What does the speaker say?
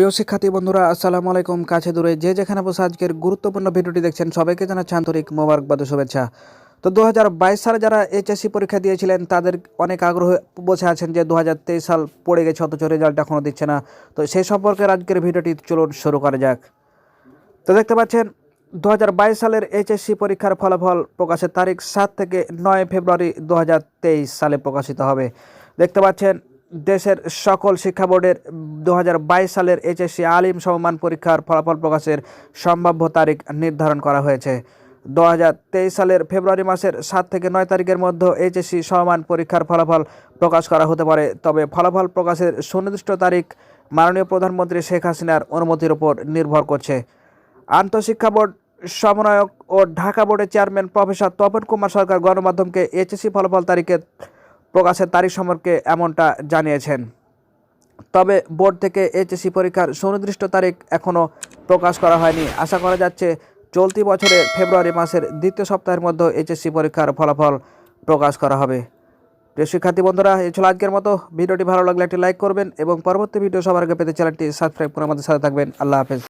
প্রিয় শিক্ষার্থী বন্ধুরা, আসসালামু আলাইকুম। কাছে দূরে যে যেখানে বসে আজকের গুরুত্বপূর্ণ ভিডিওটি দেখছেন, সবাইকে জানাচ্ছি আন্তরিক মোবারকবাদ শুভেচ্ছা। তো দু হাজার বাইশ সালে যারা এইচএসসি পরীক্ষা দিয়েছিলেন, তাদের অনেক আগ্রহ বসে আছেন যে দু হাজার তেইশ সাল পড়ে গেছে, অথচ রেজাল্ট এখনও দিচ্ছে না। তো সেই সম্পর্কে আজকের ভিডিওটি চলুন শুরু করা যাক। তো দেখতে পাচ্ছেন, দু হাজার বাইশ সালের এইচএসসি পরীক্ষার ফলাফল প্রকাশের তারিখ সাত থেকে নয় ফেব্রুয়ারি দু হাজার তেইশ সালে প্রকাশিত হবে। দেখতে পাচ্ছেন দেশের সকল শিক্ষা বোর্ডের দু হাজার বাইশ সালের এইচএসসি আলিম সমমান পরীক্ষার ফলাফল প্রকাশের সম্ভাব্য তারিখ নির্ধারণ করা হয়েছে। দু হাজার তেইশ সালের ফেব্রুয়ারি মাসের সাত থেকে নয় তারিখের মধ্যে এইচএসসি সমমান পরীক্ষার ফলাফল প্রকাশ করা হতে পারে। তবে ফলাফল প্রকাশের সুনির্দিষ্ট তারিখ মাননীয় প্রধানমন্ত্রী শেখ হাসিনার অনুমতির উপর নির্ভর করছে। আন্তঃশিক্ষা বোর্ড সমন্বয়ক ও ঢাকা বোর্ডের চেয়ারম্যান প্রফেসর তপন কুমার সরকার গণমাধ্যমকে এইচএসসি ফলাফল তারিখে প্রকাশের তারিখ সম্পর্কে এমনটা জানিয়েছেন। তবে বোর্ড থেকে এইচএসসি পরীক্ষার সুনির্দিষ্ট তারিখ এখনও প্রকাশ করা হয়নি। আশা করা যাচ্ছে চলতি বছরের ফেব্রুয়ারি মাসের দ্বিতীয় সপ্তাহের মধ্যে এইচএসসি পরীক্ষার ফলাফল প্রকাশ করা হবে। প্রিয় শিক্ষার্থী বন্ধুরা, এই ছিল আজকের মতো। ভিডিওটি ভালো লাগলে একটি লাইক করবেন এবং পরবর্তী ভিডিও সবার আগে পেতে চ্যানেলটি সাবস্ক্রাইব করে আমাদের সাথে থাকবেন। আল্লাহ হাফেজ।